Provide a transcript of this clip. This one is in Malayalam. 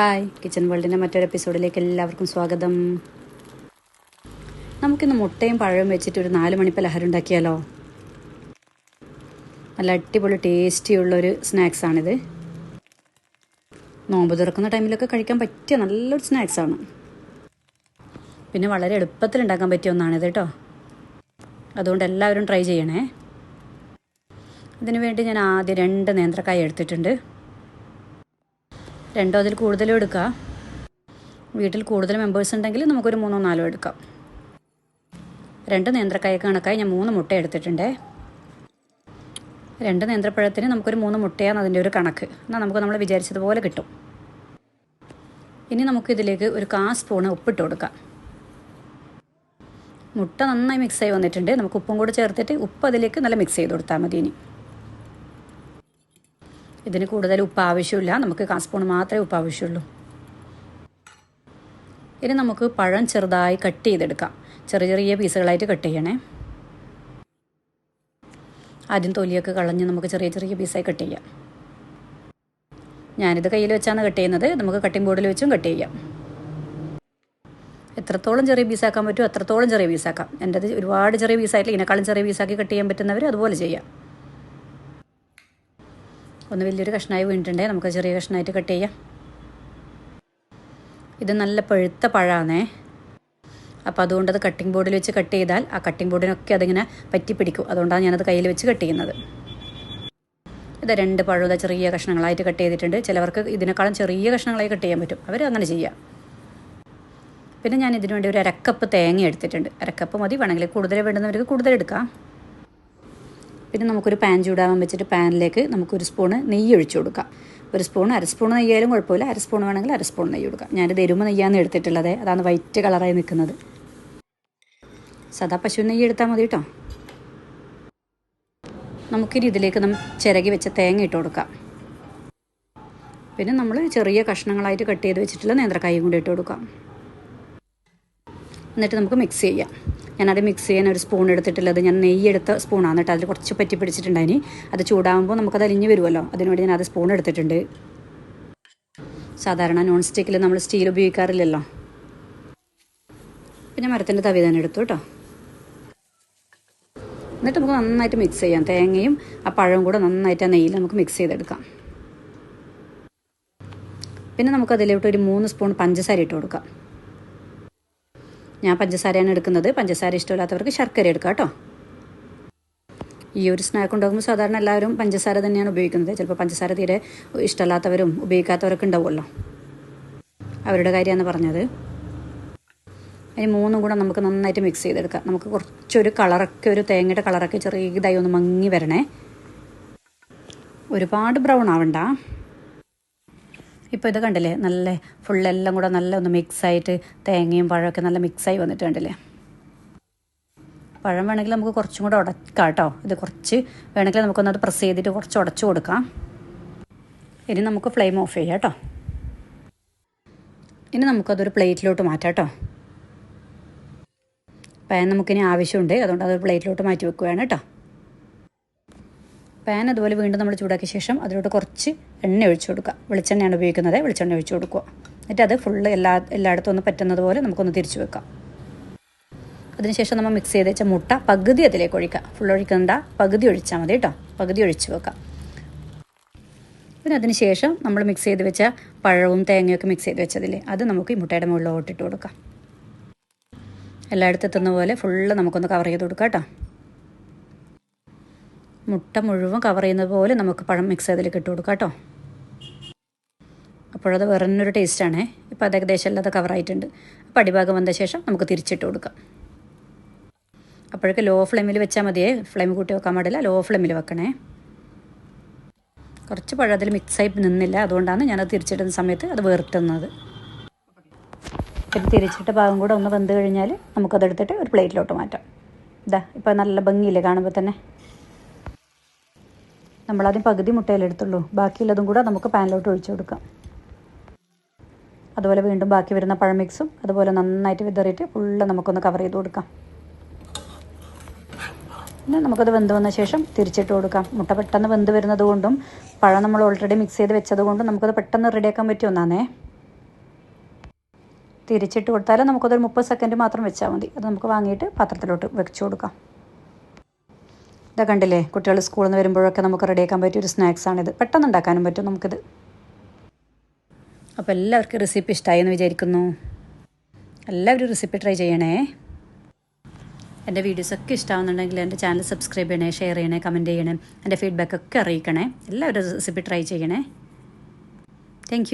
ഹായ് കിച്ചൺ വേൾഡിന്റെ മറ്റൊരു എപ്പിസോഡിലേക്ക് എല്ലാവർക്കും സ്വാഗതം. നമുക്കിന്ന് മുട്ടയും പഴവും വെച്ചിട്ട് ഒരു നാല് മണി പലഹാരം ഉണ്ടാക്കിയാലോ? നല്ല അടിപൊളി ടേസ്റ്റിയുള്ളൊരു സ്നാക്സാണിത് നോമ്പ് തുറക്കുന്ന ടൈമിലൊക്കെ കഴിക്കാൻ പറ്റിയ നല്ലൊരു സ്നാക്സാണ് പിന്നെ വളരെ എളുപ്പത്തിൽ ഉണ്ടാക്കാൻ പറ്റിയ ഒന്നാണിത് കേട്ടോ അതുകൊണ്ട് എല്ലാവരും ട്രൈ ചെയ്യണേ. അതിനുവേണ്ടി ഞാൻ ആദ്യം രണ്ട് നേന്ത്രക്കായ എടുത്തിട്ടുണ്ട്. രണ്ടോ അതിൽ കൂടുതലും എടുക്കുക വീട്ടിൽ കൂടുതൽ മെമ്പേഴ്സ് ഉണ്ടെങ്കിൽ നമുക്കൊരു മൂന്നോ നാലോ എടുക്കാം. രണ്ട് നേന്ത്രക്കായ കണക്കായി ഞാൻ മൂന്ന് മുട്ട എടുത്തിട്ടുണ്ട്. രണ്ട് നേന്ത്രപ്പഴത്തിന് നമുക്കൊരു മൂന്ന് മുട്ടയാണ് അതിന്റെ ഒരു കണക്ക്. എന്നാൽ നമുക്ക് നമ്മൾ വിചാരിച്ചതുപോലെ കിട്ടും. ഇനി നമുക്കിതിലേക്ക് ഒരു കാ സ്പൂണ് ഉപ്പിട്ട് കൊടുക്കാം. മുട്ട നന്നായി മിക്സ് മിക്സായി വന്നിട്ടുണ്ട്. നമുക്ക് ഉപ്പും കൂടെ ചേർത്തിട്ട് ഉപ്പ് അതിലേക്ക് നല്ല മിക്സ് ചെയ്ത് കൊടുത്താൽ മതി ഇനി. ഇതിന് കൂടുതൽ ഉപ്പ് ആവശ്യമില്ല നമുക്ക് കാ സ്പൂൺ മാത്രമേ ഉപ്പ് ആവശ്യമുള്ളൂ ഇനി നമുക്ക് പഴം ചെറുതായി കട്ട് ചെയ്തെടുക്കാം. ചെറിയ ചെറിയ പീസുകളായിട്ട് കട്ട് ചെയ്യണേ. ആദ്യം തൊലിയൊക്കെ കളഞ്ഞ് നമുക്ക് ചെറിയ ചെറിയ പീസായി കട്ട് ചെയ്യാം. ഞാനിത് കയ്യിൽ വെച്ചാണ് കട്ട് ചെയ്യുന്നത്. നമുക്ക് കട്ടിംഗ് ബോർഡിൽ വെച്ചും കട്ട് ചെയ്യാം. എത്രത്തോളം ചെറിയ പീസാക്കാൻ പറ്റുമോ അത്രത്തോളം ചെറിയ പീസാക്കാം എന്റെത് ഒരുപാട് ചെറിയ പീസായിട്ടില്ല ഇതിനേക്കാളും ചെറിയ പീസാക്കി കട്ട് ചെയ്യാൻ പറ്റുന്നവർ അതുപോലെ ചെയ്യാം. ഒന്ന് വലിയൊരു കഷ്ണമായി വീണിട്ടുണ്ടേ നമുക്ക് ചെറിയ കഷ്ണമായിട്ട് കട്ട് ചെയ്യാം. ഇത് നല്ല പഴുത്ത പഴമാണേ അപ്പോൾ അതുകൊണ്ട് അത് കട്ടിംഗ് ബോർഡിൽ വെച്ച് കട്ട് ചെയ്താൽ ആ കട്ടിംഗ് ബോർഡിനൊക്കെ അതിങ്ങനെ പറ്റി പിടിക്കും. അതുകൊണ്ടാണ് ഞാനത് കയ്യിൽ വെച്ച് കട്ട് ചെയ്യുന്നത്. ഇത് രണ്ട് പഴം ചെറിയ കഷ്ണങ്ങളായിട്ട് കട്ട് ചെയ്തിട്ടുണ്ട്. ചിലവർക്ക് ഇതിനേക്കാളും ചെറിയ കഷ്ണങ്ങളായി കട്ട് ചെയ്യാൻ പറ്റും. അവർ അങ്ങനെ ചെയ്യാം. പിന്നെ ഞാൻ ഇതിനു വേണ്ടി ഒരു അരക്കപ്പ് തേങ്ങ എടുത്തിട്ടുണ്ട്. അരക്കപ്പ് മതി. വേണമെങ്കിൽ കൂടുതൽ വേണ്ടുന്നവർക്ക് കൂടുതൽ എടുക്കാം. പിന്നെ നമുക്കൊരു പാൻ ചൂടാവാൻ വെച്ചിട്ട് പാനിലേക്ക് നമുക്കൊരു സ്പൂണ് നെയ്യ് ഒഴിച്ചു കൊടുക്കാം. ഒരു സ്പൂൺ അര സ്പൂൺ നെയ്യായാലും കുഴപ്പമില്ല. അര സ്പൂൺ വേണമെങ്കിൽ അര സ്പൂൺ നെയ്യ് കൊടുക്കാം. ഞാനിത് എരുമ നെയ്യാണ് എടുത്തിട്ടുള്ളത്. അതാണ് വൈറ്റ് കളറായി നിൽക്കുന്നത്. സദാ പശു നെയ്യ് എടുത്താൽ മതി കേട്ടോ നമുക്കിനി ഇതിലേക്ക് നമ്മൾ ചിരകി വെച്ച തേങ്ങ ഇട്ട് കൊടുക്കാം. പിന്നെ നമ്മൾ ചെറിയ കഷ്ണങ്ങളായിട്ട് കട്ട് ചെയ്ത് വെച്ചിട്ടുള്ള നേന്ത്രക്കായും കൂടി ഇട്ട് കൊടുക്കാം. എന്നിട്ട് നമുക്ക് മിക്സ് ചെയ്യാം. ഞാനത് മിക്സ് ചെയ്യാൻ ഒരു സ്പൂൺ എടുത്തിട്ടുള്ളത് ഞാൻ നെയ്യ് എടുത്ത സ്പൂണാണ് കേട്ടോ. അതിൽ കുറച്ച് പറ്റി പിടിച്ചിട്ടുണ്ടായിനി. അത് ചൂടാകുമ്പോൾ നമുക്കത് അലിഞ്ഞ് വരുമല്ലോ. അതിനുവേണ്ടി ഞാൻ സ്പൂൺ എടുത്തിട്ടുണ്ട്. സാധാരണ നോൺ സ്റ്റിക്കിൽ നമ്മൾ സ്റ്റീൽ ഉപയോഗിക്കാറില്ലല്ലോ. പിന്നെ മരത്തിന്റെ തവി തന്നെ എടുത്തു കേട്ടോ. എന്നിട്ട് നമുക്ക് നന്നായിട്ട് മിക്സ് ചെയ്യാം. തേങ്ങയും ആ പഴവും കൂടെ നന്നായിട്ട് ആ നെയ്യിൽ നമുക്ക് മിക്സ് ചെയ്തെടുക്കാം. പിന്നെ നമുക്കതിലോട്ട് ഒരു മൂന്ന് സ്പൂൺ പഞ്ചസാര ഇട്ട് കൊടുക്കാം. ഞാൻ പഞ്ചസാരയാണ് എടുക്കുന്നത്. പഞ്ചസാര ഇഷ്ടമില്ലാത്തവർക്ക് ശർക്കര എടുക്കാം കേട്ടോ. ഈ ഒരു സ്നാക്ക് ഉണ്ടാകുമ്പോൾ സാധാരണ എല്ലാവരും പഞ്ചസാര തന്നെയാണ് ഉപയോഗിക്കുന്നത്. ചിലപ്പോൾ പഞ്ചസാര തീരെ ഇഷ്ടമല്ലാത്തവരും ഉപയോഗിക്കാത്തവരൊക്കെ ഉണ്ടാവുമല്ലോ. അവരുടെ കാര്യമാണ് പറഞ്ഞത്. ഇനി മൂന്നും കൂടെ നമുക്ക് നന്നായിട്ട് മിക്സ് ചെയ്തെടുക്കാം. നമുക്ക് കുറച്ചൊരു കളറൊക്കെ ഒരു തേങ്ങയുടെ കളറൊക്കെ ചെറിയതായി ഒന്ന് മങ്ങി വരണേ. ഒരുപാട് ബ്രൗൺ ആവണ്ട. ഇപ്പോൾ ഇത് കണ്ടില്ലേ? നല്ല ഫുള്ളെല്ലാം കൂടെ നല്ല ഒന്ന് മിക്സായിട്ട് തേങ്ങയും പഴമൊക്കെ നല്ല മിക്സായി വന്നിട്ട് കണ്ടില്ലേ? പഴം വേണമെങ്കിൽ നമുക്ക് കുറച്ചും കൂടെ ഉടക്കാം കേട്ടോ. ഇത് കുറച്ച് വേണമെങ്കിൽ നമുക്കൊന്നത് പ്രസ് ചെയ്തിട്ട് കുറച്ച് ഉടച്ചു കൊടുക്കാം. ഇനി നമുക്ക് ഫ്ലെയിം ഓഫ് ചെയ്യാം കേട്ടോ. ഇനി നമുക്കതൊരു പ്ലേറ്റിലോട്ട് മാറ്റാം കേട്ടോ. പാൻ നമുക്കിനി ആവശ്യമുണ്ട്. അതുകൊണ്ട് അതൊരു പ്ലേറ്റിലോട്ട് മാറ്റി വെക്കുകയാണ് കേട്ടോ. പാൻ അതുപോലെ വീണ്ടും നമ്മൾ ചൂടാക്കിയ ശേഷം അതിലോട്ട് കുറച്ച് എണ്ണ ഒഴിച്ചു കൊടുക്കുക. വെളിച്ചെണ്ണയാണ് ഉപയോഗിക്കുന്നത്. വെളിച്ചെണ്ണ ഒഴിച്ചു കൊടുക്കുക. എന്നിട്ട് അത് ഫുള്ള് എല്ലാ എല്ലായിടത്തും ഒന്ന് പറ്റുന്നത് പോലെ നമുക്കൊന്ന് തിരിച്ചു വെക്കാം. അതിനുശേഷം നമ്മൾ മിക്സ് ചെയ്ത് വെച്ച മുട്ട പകുതി അതിലേക്ക് ഒഴിക്കുക. ഫുൾ ഒഴിക്കണ്ട പകുതി ഒഴിച്ചാൽ മതി കേട്ടോ പകുതി ഒഴിച്ചു വെക്കാം. പിന്നെ അതിനുശേഷം നമ്മൾ മിക്സ് ചെയ്ത് വെച്ച പഴവും തേങ്ങയൊക്കെ മിക്സ് ചെയ്ത് വെച്ചതില്ലേ അത് നമുക്ക് ഈ മുട്ടയുടെ മുകളിലോട്ട് ഇട്ട് കൊടുക്കാം. എല്ലായിടത്തും എത്തുന്ന പോലെ ഫുള്ള് നമുക്കൊന്ന് കവർ ചെയ്ത് കൊടുക്കാം കേട്ടോ മുട്ട മുഴുവൻ കവർ ചെയ്യുന്നത് പോലെ നമുക്ക് പഴം മിക്സ് അതിലേക്ക് ഇട്ട് കൊടുക്കാം കേട്ടോ. അപ്പോഴത് വേറെ ഒരു ടേസ്റ്റാണേ ഇപ്പോൾ അത് ഏകദേശം എല്ലാം അത് കവറായിട്ടുണ്ട് അപ്പോൾ അടിഭാഗം വന്ന ശേഷം നമുക്ക് തിരിച്ചിട്ട് കൊടുക്കാം. അപ്പോഴേക്ക് ലോ ഫ്ലെയിമിൽ വെച്ചാൽ മതിയേ. ഫ്ലെയിം കൂട്ടി വെക്കാൻ പാടില്ല. ലോ ഫ്ലെയിമിൽ വെക്കണേ. കുറച്ച് പഴം അതിൽ മിക്സായി നിന്നില്ല. അതുകൊണ്ടാണ് ഞാനത് തിരിച്ചിടുന്ന സമയത്ത് അത് തിരിച്ചിട്ട് തിരിച്ചിട്ട ഭാഗം കൂടെ ഒന്ന് വെന്ത് കഴിഞ്ഞാൽ നമുക്കതെടുത്തിട്ട് ഒരു പ്ലേറ്റിലോട്ട് മാറ്റാം. ഇതാ ഇപ്പോൾ നല്ല ഭംഗിയില്ലേ കാണുമ്പോൾ തന്നെ? നമ്മളാദ്യം പകുതി മുട്ടയിലെടുത്തുള്ളൂ ബാക്കിയുള്ളതും കൂടെ നമുക്ക് പാനിലോട്ട് ഒഴിച്ചു കൊടുക്കാം. അതുപോലെ വീണ്ടും ബാക്കി വരുന്ന പഴം മിക്സും അതുപോലെ നന്നായിട്ട് വിതറിയിട്ട് ഫുള്ള് നമുക്കൊന്ന് കവർ ചെയ്ത് കൊടുക്കാം. പിന്നെ നമുക്കത് വെന്ത് വന്ന ശേഷം തിരിച്ചിട്ട് കൊടുക്കാം. മുട്ട പെട്ടെന്ന് വെന്ത് വരുന്നത് കൊണ്ടും പഴം നമ്മൾ ഓൾറെഡി മിക്സ് ചെയ്ത് വെച്ചത് കൊണ്ടും നമുക്കത് പെട്ടെന്ന് റെഡിയാക്കാൻ പറ്റും ഒന്നാണേ തിരിച്ചിട്ട് കൊടുത്താൽ നമുക്കതൊരു മുപ്പത് സെക്കൻഡ് മാത്രം വെച്ചാൽ മതി. അത് നമുക്ക് വാങ്ങിയിട്ട് പാത്രത്തിലോട്ട് വെച്ച് കൊടുക്കാം. ഇതാ കണ്ടില്ലേ? കുട്ടികൾ സ്കൂളിൽ നിന്ന് വരുമ്പോഴൊക്കെ നമുക്ക് റെഡിയാക്കാൻ പറ്റിയ ഒരു സ്നാക്സാണിത് പെട്ടെന്ന് ഉണ്ടാക്കാനും പറ്റും നമുക്കിത്. അപ്പോൾ എല്ലാവർക്കും റെസിപ്പി ഇഷ്ടമായി എന്ന് വിചാരിക്കുന്നു. എല്ലാവരും റെസിപ്പി ട്രൈ ചെയ്യണേ. എന്റെ വീഡിയോസൊക്കെ ഇഷ്ടമാവുന്നുണ്ടെങ്കിൽ എന്റെ ചാനൽ സബ്സ്ക്രൈബ് ചെയ്യണേ ഷെയർ ചെയ്യണേ കമന്റ് ചെയ്യണേ എന്റെ ഫീഡ്ബാക്ക് ഒക്കെ അറിയിക്കണേ. എല്ലാവരും റെസിപ്പി ട്രൈ ചെയ്യണേ. താങ്ക്